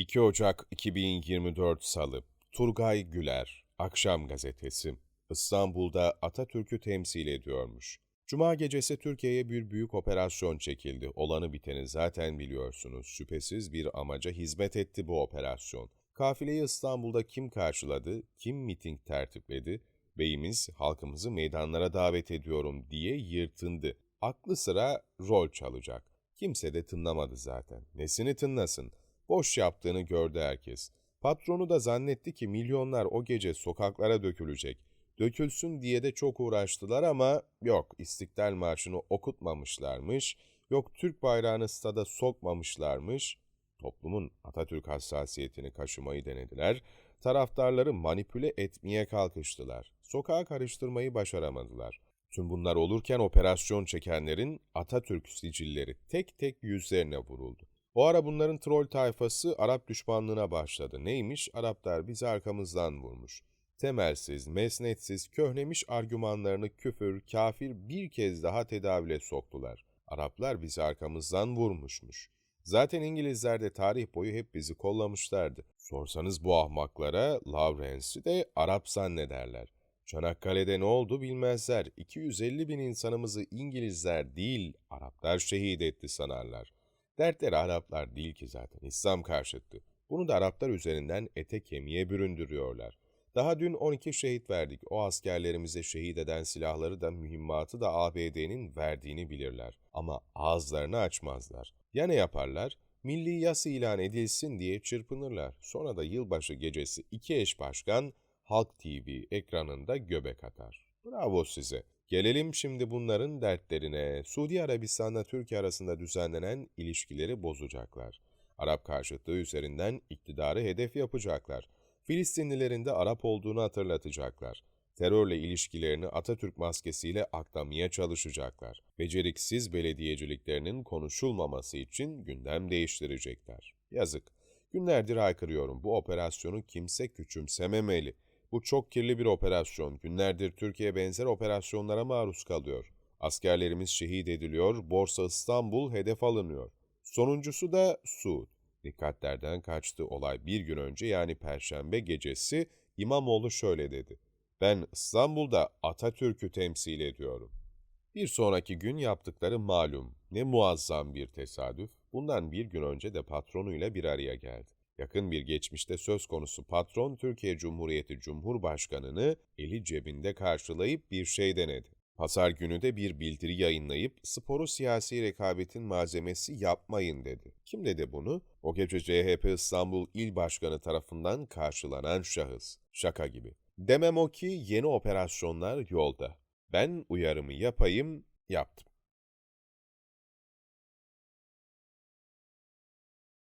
2 Ocak 2024 Salı Turgay Güler Akşam Gazetesi İstanbul'da Atatürk'ü temsil ediyormuş. Cuma gecesi Türkiye'ye bir büyük operasyon çekildi. Olanı biteni zaten biliyorsunuz. Şüphesiz bir amaca hizmet etti bu operasyon. Kafileyi İstanbul'da kim karşıladı, kim miting tertipledi? Beyimiz halkımızı meydanlara davet ediyorum diye yırtındı. Aklı sıra rol çalacak. Kimse de tınlamadı zaten. Nesini tınlasın? Boş yaptığını gördü herkes. Patronu da zannetti ki milyonlar o gece sokaklara dökülecek. Dökülsün diye de çok uğraştılar ama yok İstiklal Marşı'nı okutmamışlarmış, yok Türk bayrağını stada sokmamışlarmış. Toplumun Atatürk hassasiyetini kaşımayı denediler, taraftarları manipüle etmeye kalkıştılar. Sokağa karıştırmayı başaramadılar. Tüm bunlar olurken operasyon çekenlerin Atatürk sicilleri tek tek yüzlerine vuruldu. O ara bunların troll tayfası Arap düşmanlığına başladı. Neymiş? Araplar bizi arkamızdan vurmuş. Temelsiz, mesnetsiz, köhnemiş argümanlarını küfür, kafir bir kez daha tedavüle soktular. Araplar bizi arkamızdan vurmuşmuş. Zaten İngilizler de tarih boyu hep bizi kollamışlardı. Sorsanız bu ahmaklara Lawrence'i de Arap zannederler. Çanakkale'de ne oldu bilmezler. 250 bin insanımızı İngilizler değil, Araplar şehit etti sanarlar. Dertleri Araplar değil ki zaten, İslam karşıtı. Bunu da Araplar üzerinden ete kemiğe büründürüyorlar. Daha dün 12 şehit verdik. O askerlerimize şehit eden silahları da mühimmatı da ABD'nin verdiğini bilirler. Ama ağızlarını açmazlar. Ya ne yaparlar? Milli yas ilan edilsin diye çırpınırlar. Sonra da yılbaşı gecesi iki eş başkan Halk TV ekranında göbek atar. Bravo size. Gelelim şimdi bunların dertlerine. Suudi Arabistan'la Türkiye arasında düzenlenen ilişkileri bozacaklar. Arap karşıtlığı üzerinden iktidarı hedef yapacaklar. Filistinlilerin de Arap olduğunu hatırlatacaklar. Terörle ilişkilerini Atatürk maskesiyle aklamaya çalışacaklar. Beceriksiz belediyeciliklerinin konuşulmaması için gündem değiştirecekler. Yazık. Günlerdir haykırıyorum. Bu operasyonu kimse küçümsememeli. Bu çok kirli bir operasyon. Günlerdir Türkiye benzer operasyonlara maruz kalıyor. Askerlerimiz şehit ediliyor, Borsa İstanbul hedef alınıyor. Sonuncusu da Suud. Dikkatlerden kaçtı olay bir gün önce yani Perşembe gecesi İmamoğlu şöyle dedi. Ben İstanbul'da Atatürk'ü temsil ediyorum. Bir sonraki gün yaptıkları malum. Ne muazzam bir tesadüf. Bundan bir gün önce de patronuyla bir araya geldi. Yakın bir geçmişte söz konusu patron Türkiye Cumhuriyeti Cumhurbaşkanı'nı eli cebinde karşılayıp bir şey denedi. Pazar günü de bir bildiri yayınlayıp sporu siyasi rekabetin malzemesi yapmayın dedi. Kim dedi bunu? O gece CHP İstanbul İl Başkanı tarafından karşılanan şahıs. Şaka gibi. Demem o ki yeni operasyonlar yolda. Ben uyarımı yapayım, yaptım.